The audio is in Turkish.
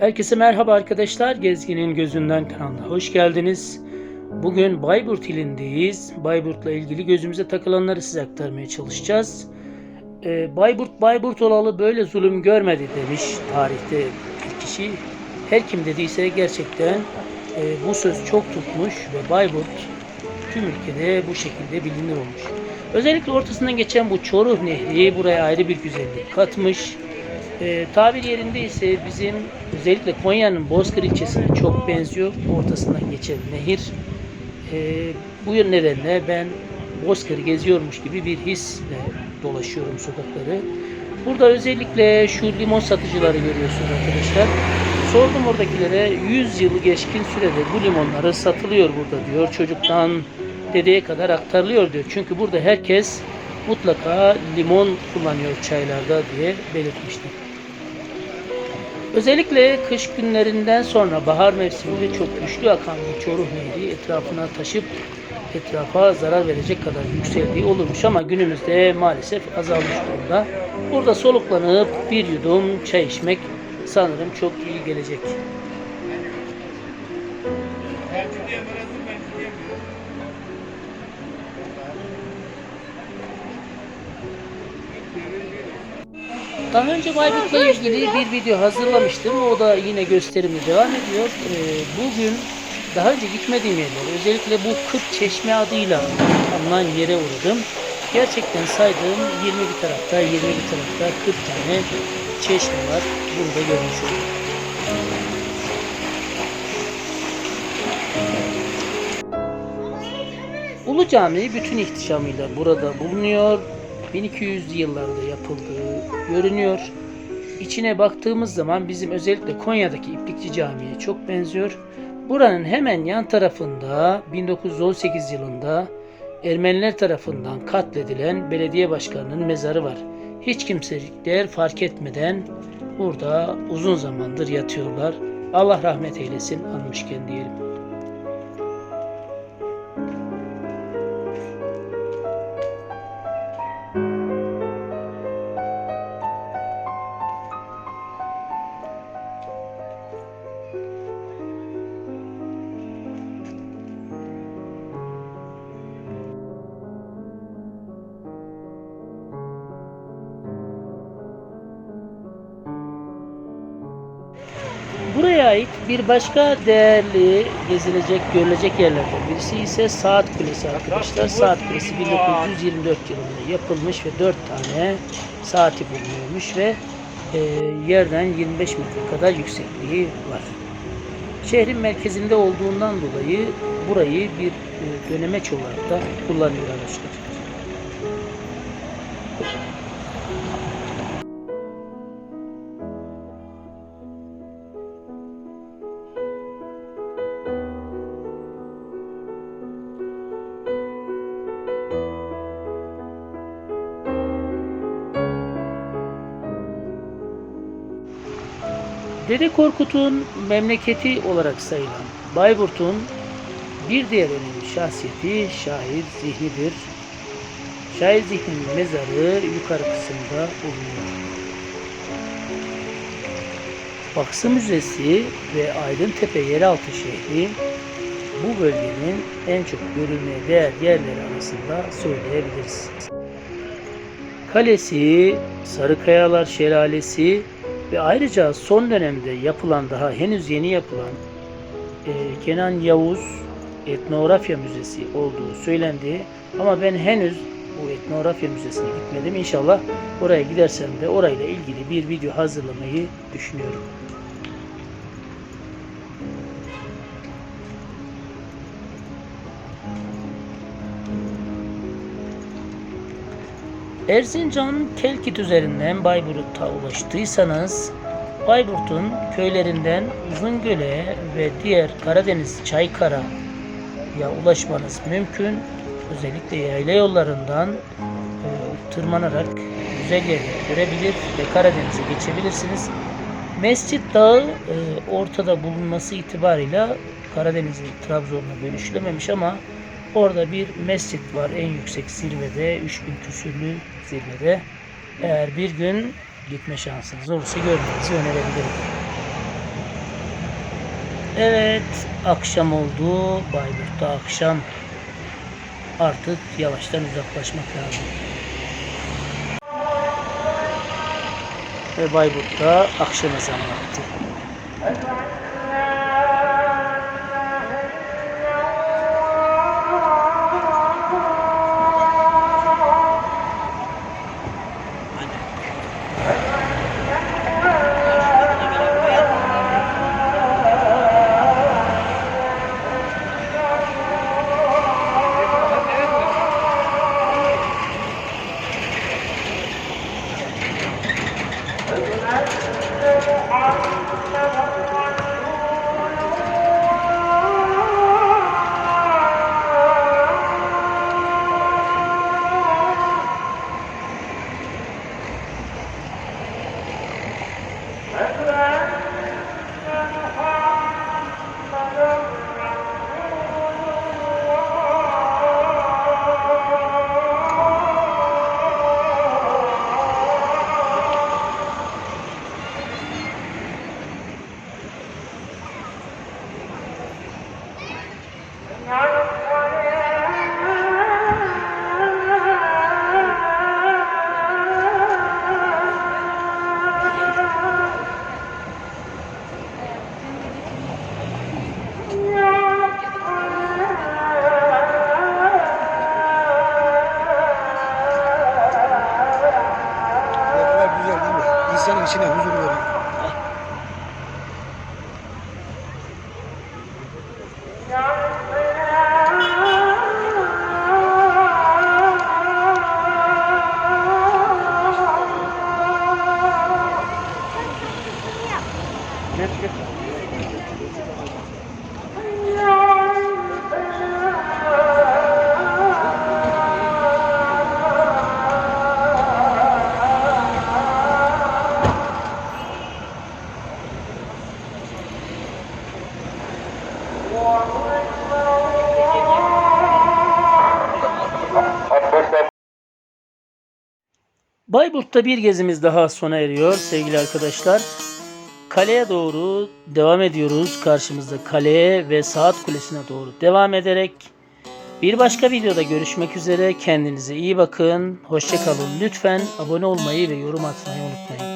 Herkese merhaba arkadaşlar. Gezginin Gözünden kanalına hoş geldiniz. Bugün Bayburt ilindeyiz. Bayburt'la ilgili gözümüze takılanları size aktarmaya çalışacağız. Ee, Bayburt Bayburt olalı böyle zulüm görmedi demiş tarihte bir kişi. Her kim dediyse gerçekten e, bu söz çok tutmuş ve Bayburt tüm ülkede bu şekilde bilinir olmuş. Özellikle ortasından geçen bu Çoruh Nehri buraya ayrı bir güzellik katmış. E, tabir yerinde ise bizim özellikle Konya'nın Bozkır ilçesine çok benziyor. Ortasından geçen nehir. E, bu nedenle ben Bozkır'ı geziyormuş gibi bir hisle dolaşıyorum sokakları. Burada özellikle şu limon satıcıları görüyorsunuz arkadaşlar. Sordum oradakilere 100 yılı geçkin sürede bu limonları satılıyor burada diyor. Çocuktan dedeye kadar aktarılıyor diyor. Çünkü burada herkes mutlaka limon kullanıyor çaylarda diye belirtmişti. Özellikle kış günlerinden sonra bahar mevsiminde çok güçlü akan bir Çoruh Nehri etrafına taşıp etrafa zarar verecek kadar yükseldiği olurmuş ama günümüzde maalesef azalmış durumda. Burada soluklanıp bir yudum çay içmek sanırım çok iyi gelecek. Daha önce Bayburt'la ilgili bir video hazırlamıştım. O da yine gösterimi devam ediyor. Ee, bugün daha önce gitmediğim yerler, özellikle bu Kırk Çeşme adıyla anılan yere uğradım. Gerçekten saydığım 20 bir tarafta, 20 bir tarafta 40 tane çeşme var. Burada görmüş oldum. Ulu Camii bütün ihtişamıyla burada bulunuyor. 1200'lü yıllarda yapıldığı görünüyor. İçine baktığımız zaman bizim özellikle Konya'daki İplikçi Camii'ye çok benziyor. Buranın hemen yan tarafında 1918 yılında Ermeniler tarafından katledilen belediye başkanının mezarı var. Hiç kimselikler fark etmeden burada uzun zamandır yatıyorlar. Allah rahmet eylesin anmışken diyelim. Ait bir başka değerli gezilecek, görülecek yerlerden birisi ise Saat Kulesi arkadaşlar. Saat Kulesi 1924 yılında yapılmış ve 4 tane saati bulunuyormuş ve e, yerden 25 metre kadar yüksekliği var. Şehrin merkezinde olduğundan dolayı burayı bir e, dönemeç olarak da kullanıyor araçlar. Dede Korkut'un memleketi olarak sayılan Bayburt'un bir diğer önemli şahsiyeti Şair Zihni'dir. Şair Zihni'nin mezarı yukarı kısımda bulunuyor. Baksı Müzesi ve Aydıntepe Yeraltı Şehri bu bölgenin en çok görülmeye değer yerleri arasında söyleyebiliriz. Kalesi, Sarıkayalar Şelalesi ve ayrıca son dönemde yapılan daha henüz yeni yapılan e, Kenan Yavuz Etnografya Müzesi olduğu söylendi. Ama ben henüz bu Etnografya Müzesi'ne gitmedim. İnşallah oraya gidersem de orayla ilgili bir video hazırlamayı düşünüyorum. Erzincan Kelkit üzerinden Bayburt'a ulaştıysanız Bayburt'un köylerinden Uzungöl'e ve diğer Karadeniz Çaykara'ya ulaşmanız mümkün. Özellikle yayla yollarından e, tırmanarak güzel yerleri görebilir ve Karadeniz'e geçebilirsiniz. Mescit Dağı e, ortada bulunması itibarıyla Karadeniz'i Trabzon'la bölüşülememiş ama Orada bir mescit var en yüksek zirvede, 3000 küsürlü zirvede. Eğer bir gün gitme şansınız olursa görmenizi önerebilirim. Evet, akşam oldu. Bayburt'ta akşam. Artık yavaştan uzaklaşmak lazım. Ve Bayburt'ta akşam ezanı vakti. Bayburt'ta bir gezimiz daha sona eriyor sevgili arkadaşlar. Kaleye doğru devam ediyoruz. Karşımızda kaleye ve saat kulesine doğru devam ederek bir başka videoda görüşmek üzere. Kendinize iyi bakın. Hoşçakalın. Lütfen abone olmayı ve yorum atmayı unutmayın.